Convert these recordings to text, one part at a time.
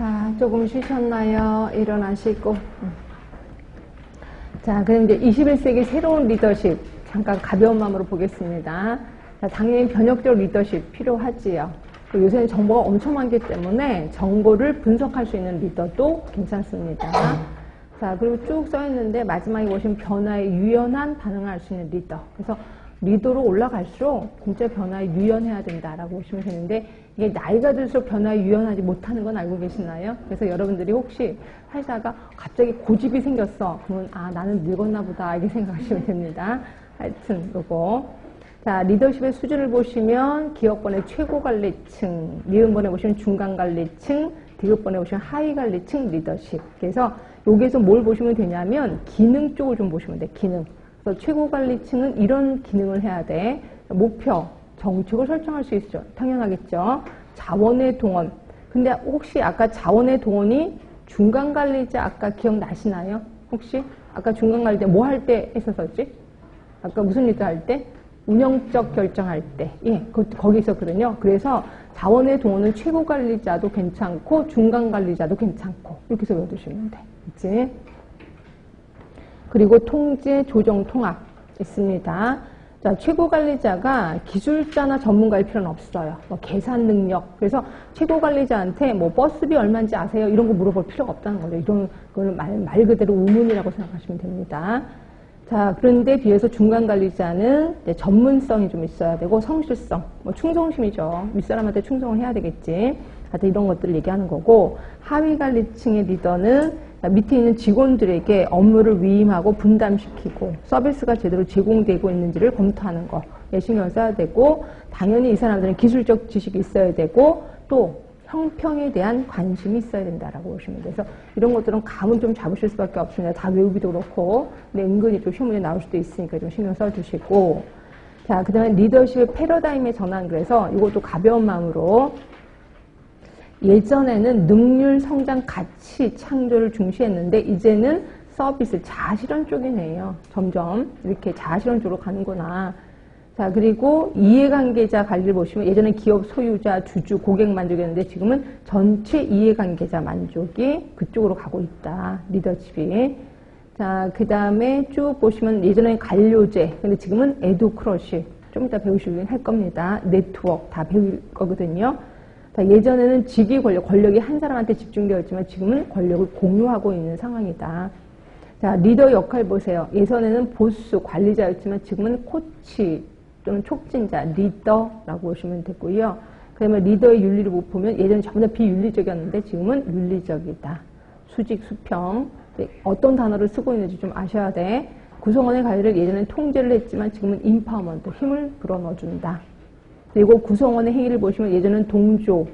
자, 조금 쉬셨나요? 일어나시고. 음. 자, 그럼 이제 21세기 새로운 리더십 잠깐 가벼운 마음으로 보겠습니다. 자, 당연히 변혁적 리더십 필요하지요. 요새는 정보가 엄청 많기 때문에 정보를 분석할 수 있는 리더도 괜찮습니다. 자, 그리고 쭉 써있는데 마지막에 보시면 변화에 유연한 반응을 할수 있는 리더. 그래서 리더로 올라갈수록 진짜 변화에 유연해야 된다라고 보시면 되는데 이게 나이가 들수록 변화에 유연하지 못하는 건 알고 계시나요? 그래서 여러분들이 혹시 살다가 갑자기 고집이 생겼어. 그러면 아 나는 늙었나 보다 이렇게 생각하시면 됩니다. 하여튼 요거 자 리더십의 수준을 보시면 기업번의 최고 관리층, 미음번에 보시면 중간 관리층, 디귿번에 보시면 하위 관리층 리더십. 그래서 여기에서 뭘 보시면 되냐면 기능 쪽을 좀 보시면 돼. 기능. 그래서 최고 관리층은 이런 기능을 해야 돼. 목표, 정책을 설정할 수 있죠. 당연하겠죠. 자원의 동원. 근데 혹시 아까 자원의 동원이 중간 관리자 아까 기억나시나요? 혹시 아까 중간 관리자 뭐 할 때 했었었지? 아까 무슨 일도 할 때? 운영적 결정할 때. 예, 그, 거기 있었거든요. 그래서 자원의 동원은 최고 관리자도 괜찮고 중간 관리자도 괜찮고 이렇게 해서 외워두시면 돼. 그치? 그리고 통제, 조정, 통합 있습니다. 자, 최고 관리자가 기술자나 전문가일 필요는 없어요. 뭐 계산 능력. 그래서 최고 관리자한테 뭐 버스비 얼마인지 아세요? 이런 거 물어볼 필요가 없다는 거죠. 이런 거는 말, 말 그대로 우문이라고 생각하시면 됩니다. 자, 그런데 비해서 중간 관리자는 전문성이 좀 있어야 되고 성실성, 뭐 충성심이죠. 윗사람한테 충성을 해야 되겠지. 하여튼 이런 것들을 얘기하는 거고 하위 관리층의 리더는 밑에 있는 직원들에게 업무를 위임하고 분담시키고 서비스가 제대로 제공되고 있는지를 검토하는 거. 신경 써야 되고 당연히 이 사람들은 기술적 지식이 있어야 되고 또 형평에 대한 관심이 있어야 된다라고 보시면 돼서 이런 것들은 감은 좀 잡으실 수밖에 없습니다. 다 외우기도 그렇고. 근데 은근히 좀 시험문제 나올 수도 있으니까 좀 신경 써주시고. 자 그다음에 리더십의 패러다임의 전환. 그래서 이것도 가벼운 마음으로 예전에는 능률, 성장, 가치, 창조를 중시했는데 이제는 서비스, 자실현 쪽이네요. 점점 이렇게 자실현 쪽으로 가는구나. 자, 그리고 이해관계자 관리를 보시면 예전에 기업 소유자, 주주, 고객 만족이었는데 지금은 전체 이해관계자 만족이 그쪽으로 가고 있다. 리더십이. 자, 그 다음에 쭉 보시면 예전에 관료제, 근데 지금은 에듀크러시. 좀 이따 배우시긴 할 겁니다. 네트워크 다 배울 거거든요. 예전에는 직위 권력, 권력이 한 사람한테 집중되어 있지만 지금은 권력을 공유하고 있는 상황이다. 자, 리더 역할 보세요. 예전에는 보스, 관리자였지만 지금은 코치 또는 촉진자, 리더라고 보시면 되고요. 그러면 리더의 윤리를 못 보면 예전에 전부 다 비윤리적이었는데 지금은 윤리적이다. 수직, 수평. 어떤 단어를 쓰고 있는지 좀 아셔야 돼. 구성원의 관리를 예전엔 통제를 했지만 지금은 인파워먼트, 힘을 불어넣어준다. 그리고 구성원의 행위를 보시면 예전엔 동조,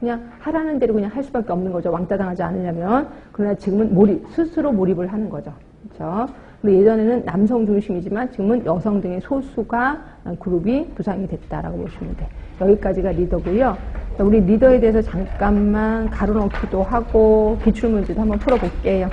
그냥 하라는 대로 그냥 할 수밖에 없는 거죠. 왕따 당하지 않으려면. 그러나 지금은 몰입, 스스로 몰입을 하는 거죠. 그렇죠? 근데 예전에는 남성 중심이지만 지금은 여성 등의 소수가 그룹이 부상이 됐다라고 보시면 돼. 여기까지가 리더고요. 우리 리더에 대해서 잠깐만 가로놓기도 하고 기출문제도 한번 풀어볼게요.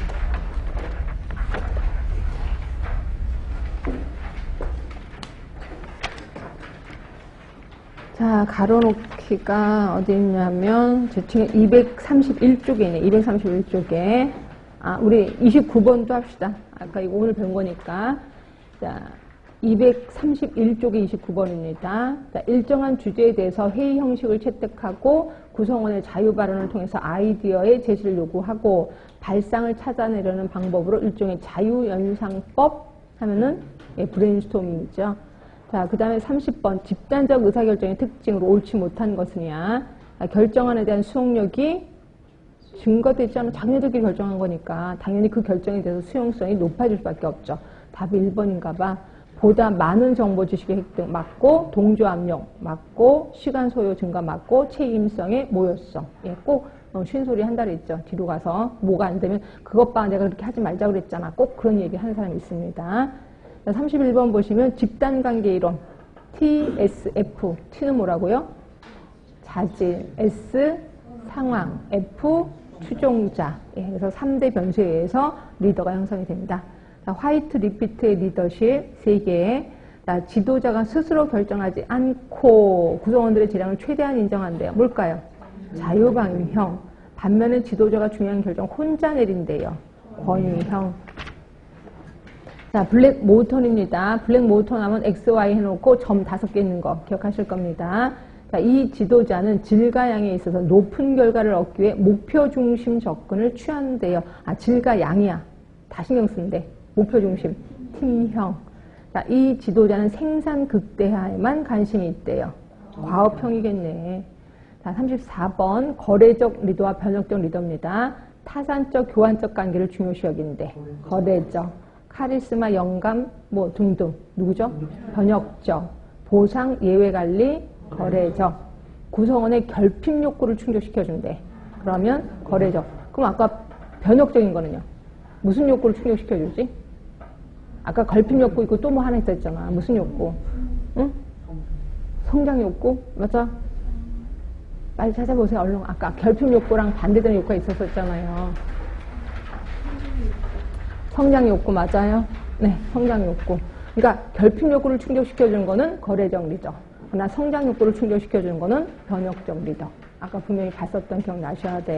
자, 가로놓기가 어디 있냐면, 제 책에 231쪽에 있네. 231쪽에. 아, 우리 29번도 합시다. 아까 이거 오늘 배운 거니까. 자, 231쪽에 29번입니다. 자, 일정한 주제에 대해서 회의 형식을 채택하고 구성원의 자유 발언을 통해서 아이디어의 제시를 요구하고 발상을 찾아내려는 방법으로 일종의 자유 연상법 하면은 예, 브레인스토밍이죠. 자, 그 다음에 30번 집단적 의사결정의 특징으로 옳지 못한 것은이야. 아, 결정안에 대한 수용력이 증거되지 않은 자기네들끼리 결정한 거니까 당연히 그 결정에 대해서 수용성이 높아질 수밖에 없죠. 답이 1번인가 봐. 보다 많은 정보 지식의 획득 맞고 동조 압력 맞고 시간 소요 증가 맞고 책임성의 모효성 예, 꼭 어, 쉰소리 한다 그랬죠. 뒤로 가서 뭐가 안 되면 그것 봐 내가 그렇게 하지 말자 그랬잖아. 꼭 그런 얘기 하는 사람이 있습니다. 31번 보시면 집단관계 이론 TSF T는 뭐라고요? 자질 S 상황 F 추종자 예, 그래서 3대 변수에 의해서 리더가 형성이 됩니다. 자, 화이트 리피트의 리더십 3개 자, 지도자가 스스로 결정하지 않고 구성원들의 재량을 최대한 인정한대요. 뭘까요? 자유방형 반면에 지도자가 중요한 결정 혼자 내린대요. 권위형. 자, 블랙 모턴입니다. 블랙 모턴 하면 XY 해놓고 점 다섯 개 있는 거 기억하실 겁니다. 자, 이 지도자는 질과 양에 있어서 높은 결과를 얻기 위해 목표 중심 접근을 취한대요. 아, 질과 양이야. 다 신경 쓰는데. 목표 중심. T형. 자, 이 지도자는 생산 극대화에만 관심이 있대요. 과업형이겠네. 자, 34번 거래적 리더와 변혁적 리더입니다. 타산적, 교환적 관계를 중요시 여기는데 거래적, 카리스마, 영감 뭐 등등 누구죠? 변혁적, 보상, 예외관리, 거래적, 구성원의 결핍 욕구를 충족시켜준대. 그러면 거래적. 그럼 아까 변혁적인 거는요? 무슨 욕구를 충족시켜주지? 아까 걸핍 욕구 있고 또 뭐 하나 있었잖아. 무슨 욕구? 응? 성장 욕구? 맞아? 빨리 찾아보세요. 얼른. 아까 결핍 욕구랑 반대되는 욕구가 있었었잖아요. 성장 욕구 맞아요? 네, 성장 욕구. 그러니까 결핍 욕구를 충족시켜주는 거는 거래적 리더. 그러나 성장 욕구를 충족시켜주는 거는 변혁적 리더. 아까 분명히 봤었던 기억 나셔야 돼요.